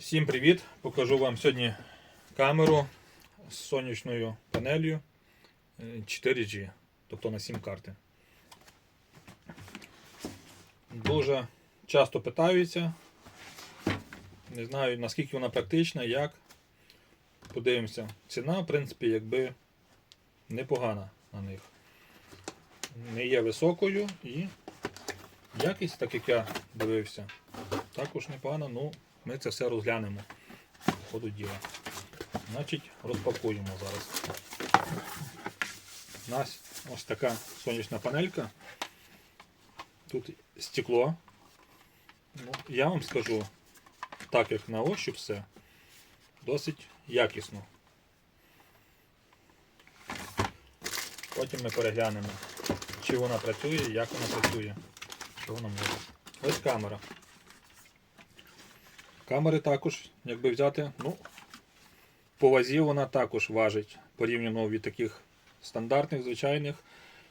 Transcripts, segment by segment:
Всім привіт! Покажу вам сьогодні камеру з сонячною панелью е, 4G, тобто на 7 карти. Дуже часто питаються. Не знаю наскільки вона практична, як. Подивимося. Ціна, в принципі, якби непогана на них. Не є високою і якість, так як я дивився, також непогана, ну ми це все розглянемо по ходу діла. Значить, розпакуємо зараз. У нас ось така сонячна панелька. Тут стекло. Ну, я вам скажу, так як на ощупь все, досить якісно. Потім ми переглянемо, чи вона працює, як вона працює, що вона може. Ось камера. Камери також, якби взяти, ну, по вазі вона також важить порівняно від таких стандартних, звичайних.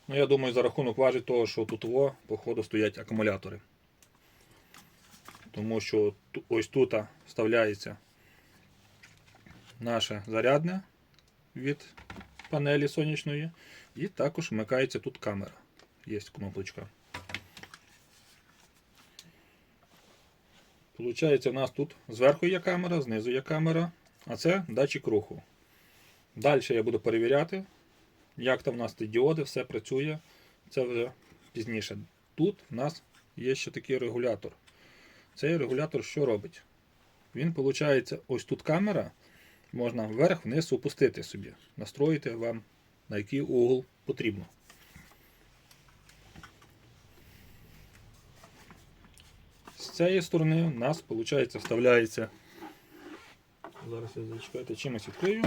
Ну, я думаю, за рахунок важить того, що тут во, по ходу стоять акумулятори. Тому що ось тут вставляється наше зарядне від панелі сонячної. І також вмикається тут камера. Є кнопочка. Получається, у нас тут зверху є камера, знизу є камера, а це датчик руху. Далі я буду перевіряти, як там у нас ті діоди, все працює. Це вже пізніше. Тут у нас є ще такий регулятор. Цей регулятор що робить? Він, виходить, ось тут камера, можна вверх-вниз опустити собі, настроїти вам, на який угол потрібно. Цієї сторони у нас, виходить, вставляється. Зараз я зачекайте, чимось відкрию,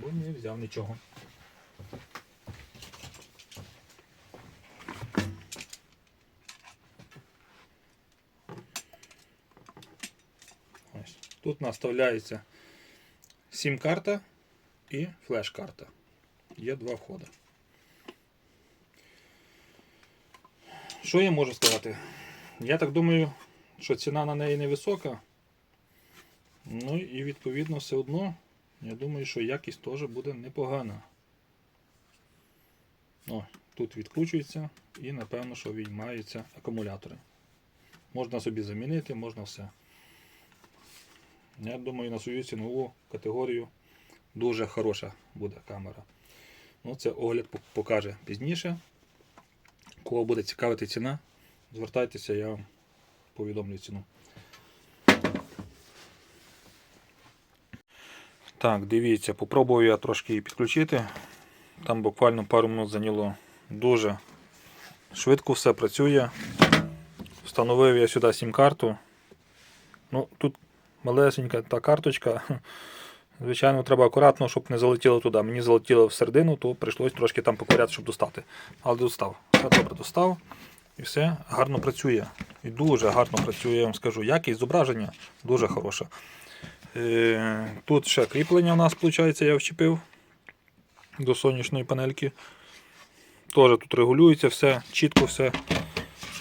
бо не взяв нічого. Ось. Нас вставляється сім-карта і флеш-карта. Є два входи. Що я можу сказати? Я так думаю, що ціна на неї невисока. Ну і відповідно все одно, я думаю, що якість теж буде непогана. О, тут відкручується і напевно, що відьмаються акумулятори. Можна собі замінити, можна все. Я думаю, на свою цінову категорію дуже хороша буде камера. Ну, це огляд покаже пізніше. Кого буде цікавити ціна, звертайтеся, я вам повідомлю ціну. Так, дивіться, попробую я трошки її підключити. Там буквально пару минут зайняло дуже швидко все працює. Встановив я сюди сім-карту. Ну, тут малесенька та карточка. Звичайно, треба акуратно, щоб не залетіло туди. Мені залетіло в середину, то прийшлось трошки там поковиряти, щоб достати. Але достав. Все добре достав. І все гарно працює. І дуже гарно працює, я вам скажу. Якість зображення дуже хороша. Е, Тут ще кріплення у нас, виходить, я вчепив до сонячної панельки. Теж тут регулюється все, чітко все,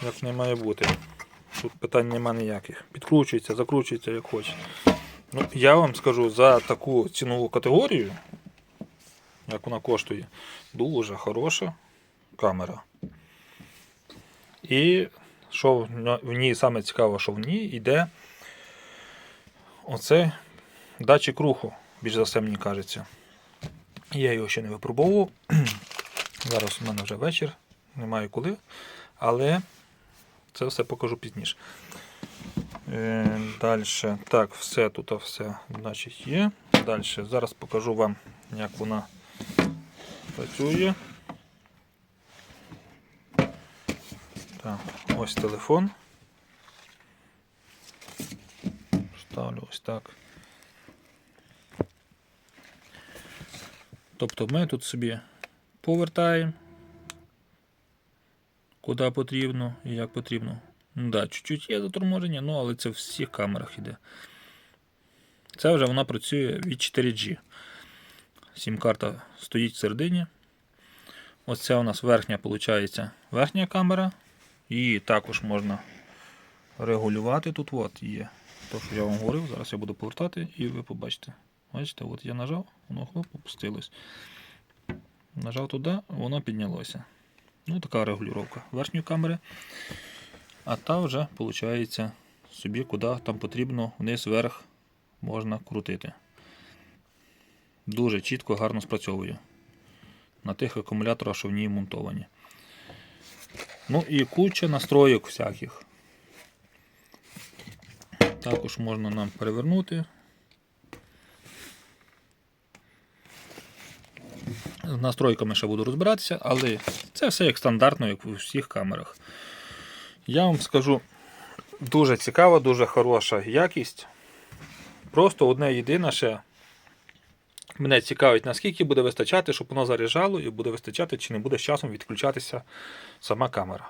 як не має бути. Тут питань немає ніяких. Підкручується, закручується як хоче. Ну, я вам скажу, за таку цінову категорію, як вона коштує, дуже хороша камера. І що в ній саме цікаво, що в ній йде оце датчик руху, більш за все, мені кажеться. Я його ще не випробовував. Зараз у мене вже вечір, немає коли. Але це все покажу пізніше. Е, Далі. Так, все тут все значить, є. Далі. Зараз покажу вам, як вона працює. Так, ось телефон. Ставлю ось так. Тобто ми тут собі повертаємо куди потрібно і як потрібно. Ну да, чуть-чуть є заторможення, ну але це в всіх камерах іде. Це вже вона працює від 4G. Сім-карта стоїть всередині. Ось це у нас верхня, виходить, верхня камера. Її також можна регулювати. Тут от є То, що я вам говорив, зараз я буду повертати і ви побачите. Бачите, от я нажав, воно хлоп, опустилось. Нажав туди, воно піднялося. Ну, така регулювання верхньої камери. А та вже, виходить, собі куди там потрібно, вниз вверх можна крутити. Дуже чітко, гарно спрацьовує. На тих акумуляторах, що в ній монтовані. Ну і куча настроїк всяких. Також можна нам перевернути. З настройками ще буду розбиратися, але це все як стандартно, як у всіх камерах. Я вам скажу, дуже цікава, дуже хороша якість. Просто одне єдине ще. Мене цікавить, наскільки буде вистачати, щоб воно заряджало, і буде вистачати, чи не буде з часом відключатися сама камера.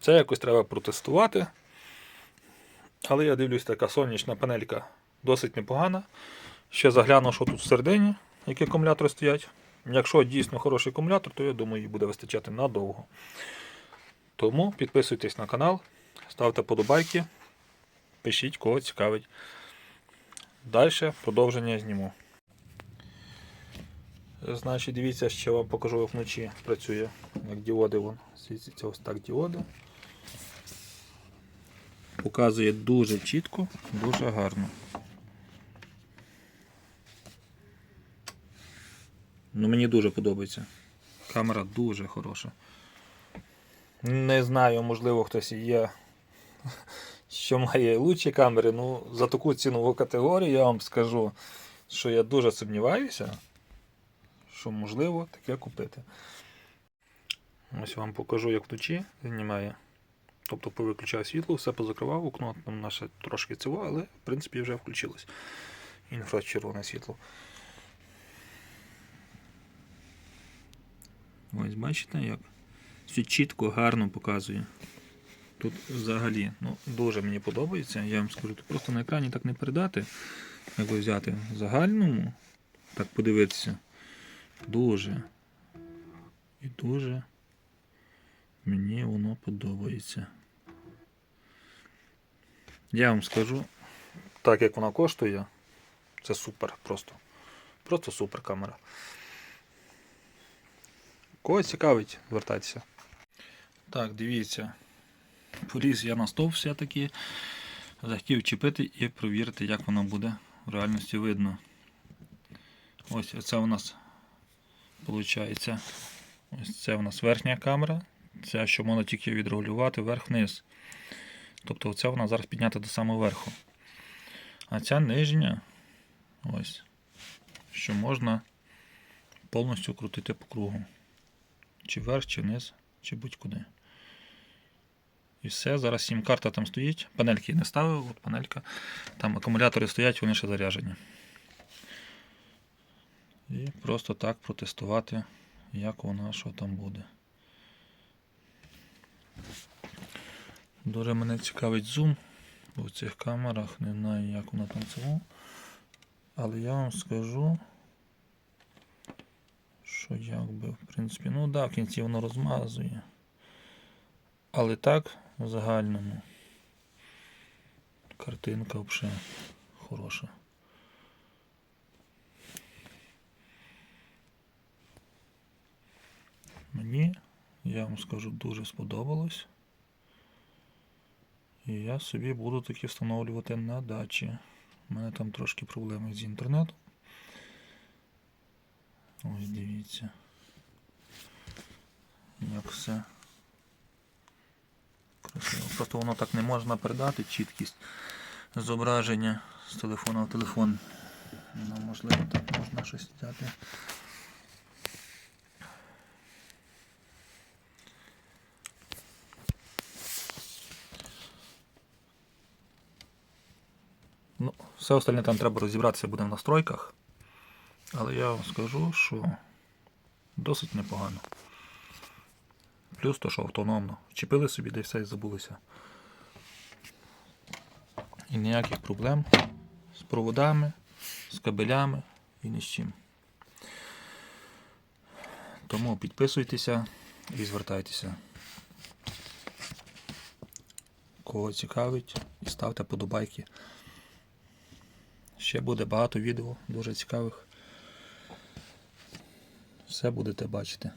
Це якось треба протестувати. Але я дивлюсь, така сонячна панелька досить непогана. Ще загляну, що тут всередині, які акумулятори стоять. Якщо дійсно хороший акумулятор, то я думаю, їй буде вистачати надовго. Тому підписуйтесь на канал, ставте подобайки, пишіть, кого цікавить. Далі продовження зніму. Значить, дивіться, ще вам покажу, як вночі працює, як діоди вон. Світяться ось так діоди. Показує дуже чітко, дуже гарно. Ну, мені дуже подобається. Камера дуже хороша. Не знаю, можливо, хтось є, що має лучші камери. Ну, за таку цінову категорію я вам скажу, що я дуже сумніваюся, що можливо таке купити. Ось вам покажу, як вночі знімає. Тобто повиключав світло, все позакривав, окно там наше трошки цього, але в принципі вже включилось. Інфрачервоне світло. Ось бачите, як все чітко, гарно показує. Тут взагалі ну, дуже мені подобається. Я вам скажу, тут просто на екрані так не передати. Як взяти в загальному, так подивитися. Дуже і дуже мені воно подобається. Я вам скажу, так як вона коштує, це супер просто. Просто супер камера. Кого цікавить, звертайтеся. Так, дивіться. Поліз я на стовп все-таки. Захотів чіпити і провірити, як воно буде в реальності видно. Ось це у нас виходить. Ось це у нас верхня камера. Це що можна тільки відрегулювати вверх-вниз. Тобто це вона зараз піднята до самого верху. А ця нижня, ось, що можна повністю крутити по кругу. Чи вверх, чи вниз, чи будь-куди. І все, зараз сім-карта там стоїть. Панельки не ставив, от панелька. Там акумулятори стоять, вони ще заряджені. І просто так протестувати, як вона що там буде. Дуже мене цікавить зум у цих камерах, не знаю, як воно там цього. Але я вам скажу, що якби, в принципі, ну да, в кінці воно розмазує. Але так, в загальному картинка взагалі хороша. Мені, я вам скажу, дуже сподобалось. І я собі буду таки встановлювати на дачі. У мене там трошки проблеми з інтернетом. Ось дивіться. Як все. Красиво. Просто воно так не можна передати чіткість зображення з телефона в телефон. Ну, можливо, так можна щось взяти. Ну, все остальне там треба розібратися буде в настройках. Але я вам скажу, що досить непогано. Плюс то, що автономно. Вчепили собі, де все і забулися. І ніяких проблем з проводами, з кабелями і ні з чим. Тому підписуйтеся і звертайтеся. Кого цікавить, і ставте подобайки. Ще буде багато відео дуже цікавих. Все будете бачити.